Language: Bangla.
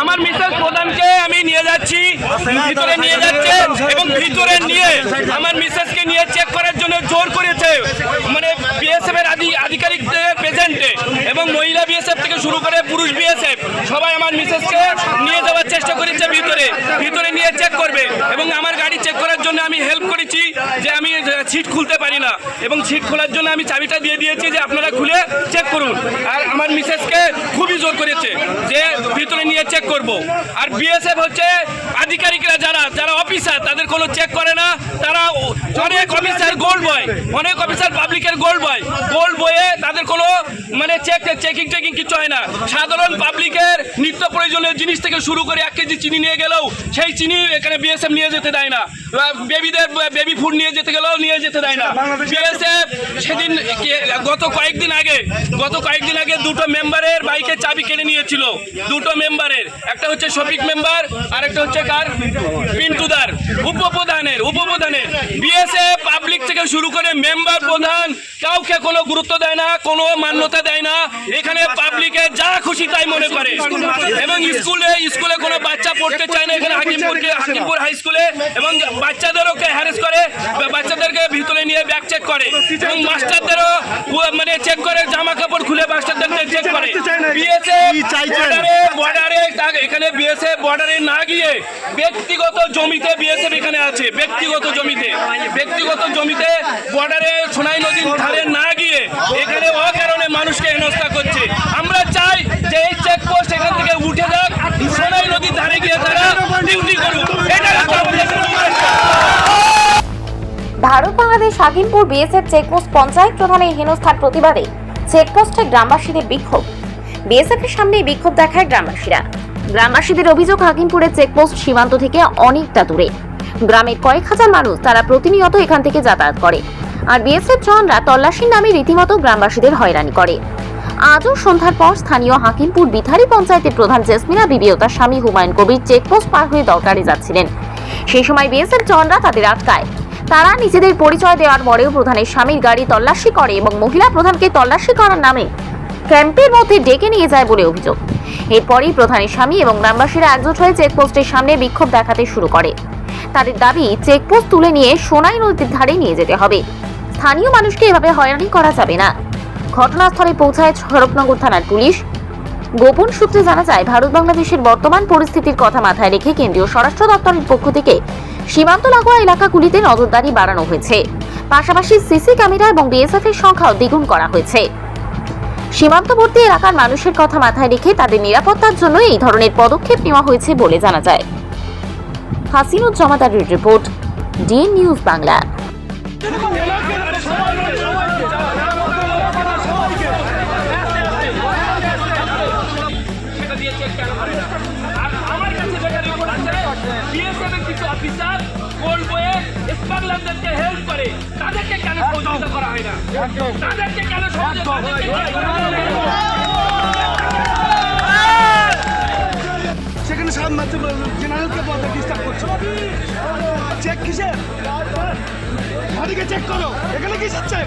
আমার মিসেস প্রধানকে আমি নিয়ে যাচ্ছি, ভিতরে নিয়ে যাচ্ছে এবং ভিতরে নিয়ে আমার মিসেসকে নিয়ে চেক করার জন্য জোর করেছে। মানে বিএসএফ এর আধি- আধিকারিকদের প্রেজেন্টে এবং মহিলা বিএসএফ থেকে শুরু করে পুরুষ বিএসএফ সবাই আমার মিসেসকে নিয়ে যাওয়ার চেষ্টা করেছে ভিতরে। ভিতরে নিয়ে চেক করবে এবং আমার গাড়ি চেক করার জন্য আমি হেল্প করেছি যে আমি সিট খুলতে পারি না। এবং সিট খোলার জন্য আমি চাবিটা দিয়ে দিয়েছি যে আপনারা খুলে চেক করুন। আর আমার মিসেসকে খুবই জোর করেছে যে ভিতরে নিয়ে চেক করব। আর বিএসএফ হচ্ছে আধিকারিকরা যারা যারা অফিসার তাদের কোনো চেক করে না। তারা অনেক অফিসার গোল্ড বয় অনেক অফিসার পাবলিকের গোল্ড বয় গোল্ড বয়ে তাদের কোনো মানে চেক চেকিং টেকিং কিছু হয় না। সাধারণ পাবলিকের নিত্য প্রয়োজনীয় জিনিস থেকে শুরু করে এক কেজি চিনি নিয়ে গেলেও সেই চিনি এখানে বিএসএফ নিয়ে যেতে দেয় না। বেবিদের বেবি ফুড নিয়ে যেতে গেলেও নিয়ে যেতে দেয় না। বিএসএফ সেদিন গত কয়েকদিন আগে, গত কয়েকদিন আগে দুটো মেম্বারের বাইকের চাবি কেড়ে নিয়েছিল। দুটো মেম্বারের একটা হচ্ছে শফিক মেম্বার আর একটা হচ্ছে কার? পিন্টুদার উপপ্রধানের উপপ্রধানের। বিএসএফ পাবলিক থেকে শুরু করে মেম্বার প্রধান কাউকে কোনো গুরুত্ব দেয় না কোনো মান্যতা দেয় না। এখানে পাবলিকে যা খুশি তাই মনে করে। এবং স্কুলে স্কুলে কোনো বাচ্চা পড়তে চায় না এখানে হাকিমপুরকে হাকিমপুর হাই স্কুলে এবং বাচ্চাদেরকে হ্যারেস করে বাচ্চাদেরকে ভিতরে নিয়ে ব্যাগ চেক করে। এবং মাস্টারদেরও মানে চেক করে জামা কাপড় খুলে মাস্টারদেরকে চেক করে। বর্ডারে এখানে বিএসএফ বর্ডারে না গিয়ে ব্যক্তিগত জমিতে বিএসএফ এখানে আছে ব্যক্তিগত জমিতে। ব্যক্তিগত জমিতে বর্ডারে সোনাই নদীর ধারে না গিয়ে এখানে অকারণে মানুষকে হেনস্থা করছে। আমরা চাই যে এই চেকপোস্ট এখান থেকে উঠে যাক, সোনাই নদীর ধারে গিয়ে তারা ডিউটি করুক। ভারত, বাংলাদেশ, হাকিমপুর, বিএসএফ চেকপোস্ট পঞ্চায়েত প্রধানের হেনস্থার প্রতিবাদে চেকপোস্টে গ্রামবাসীদের বিক্ষোভ। বিএসএফ এর সামনে বিক্ষোভ দেখায় গ্রামবাসীরা। গ্রামবাসীদের অভিযোগ, হাকিমপুরের চেকপোস্ট সীমান্ত থেকে অনেকটা দূরে। গ্রামের কয়েক হাজার মানুষ তারা প্রতিনিয়ত এখান থেকে যাতায়াত করে। আর বিএসএফ জওয়ানরা তল্লাশির নামে রীতিমতো গ্রামবাসীদের হয়রানি করে। আজও সন্ধ্যার পর স্থানীয় হাকিমপুর বিথারি পঞ্চায়েতের প্রধান জেসমিনা বিবি ও তার স্বামী হুমায়ুন কবির চেকপোস্ট পার হয়ে দরকারে যাচ্ছিলেন। সেই সময় বিএসএফ জওয়ানরা তাদের আটকায়। তারা নিজেদের পরিচয় দেওয়ার পরেও প্রধানের স্বামীর গাড়ি তল্লাশি করে এবং মহিলা প্রধানকে তল্লাশি করার নামে ক্যাম্পের মধ্যে ডেকে নিয়ে যায় বলে অভিযোগ। এরপরই প্রধানের স্বামী এবং গ্রামবাসীরা একজোট হয়ে চেকপোস্টের সামনে বিক্ষোভ দেখাতে শুরু করে। তাদের দাবি, চেকপোস্ট তুলে নিয়ে সোনাই নদীর ধারে নিয়ে যেতে হবে। স্থানীয় মানুষকে এভাবে হয়রানি করা যাবে না। ঘটনাস্থলে পৌঁছায় শরৎনগর থানার পুলিশ। গোপন সূত্রে জানা যায়, ভারত বাংলাদেশের বর্তমান পরিস্থিতির কথা মাথায় রেখে কেন্দ্রীয় স্বরাষ্ট্র দপ্তরের পক্ষ থেকে সীমান্ত লাগোয়া এলাকাগুলিতে নজরদারি বাড়ানো হয়েছে। পাশাপাশি সিসি ক্যামেরা এবং বিএসএফ এর সংখ্যাও দ্বিগুণ করা হয়েছে। সীমান্তবর্তী এলাকার মানুষের কথা মাথায় রেখে তাদের নিরাপত্তার জন্য এই ধরনের পদক্ষেপ নেওয়া হয়েছে বলে জানা যায়। হাসিনুজ্জামাদারের রিপোর্ট, ডিএন নিউজ বাংলা। বয়ে হেল্প করে তাদেরকে কেন সহযোগিতা করা হয় না? তাদেরকে কেন হয়? সেখানে সাত মাত্র জেনারেলকে বলতে ডিস্টার্ব করছ চেক কিসের? ওদিকে চেক করো। এখানে কিসের চেক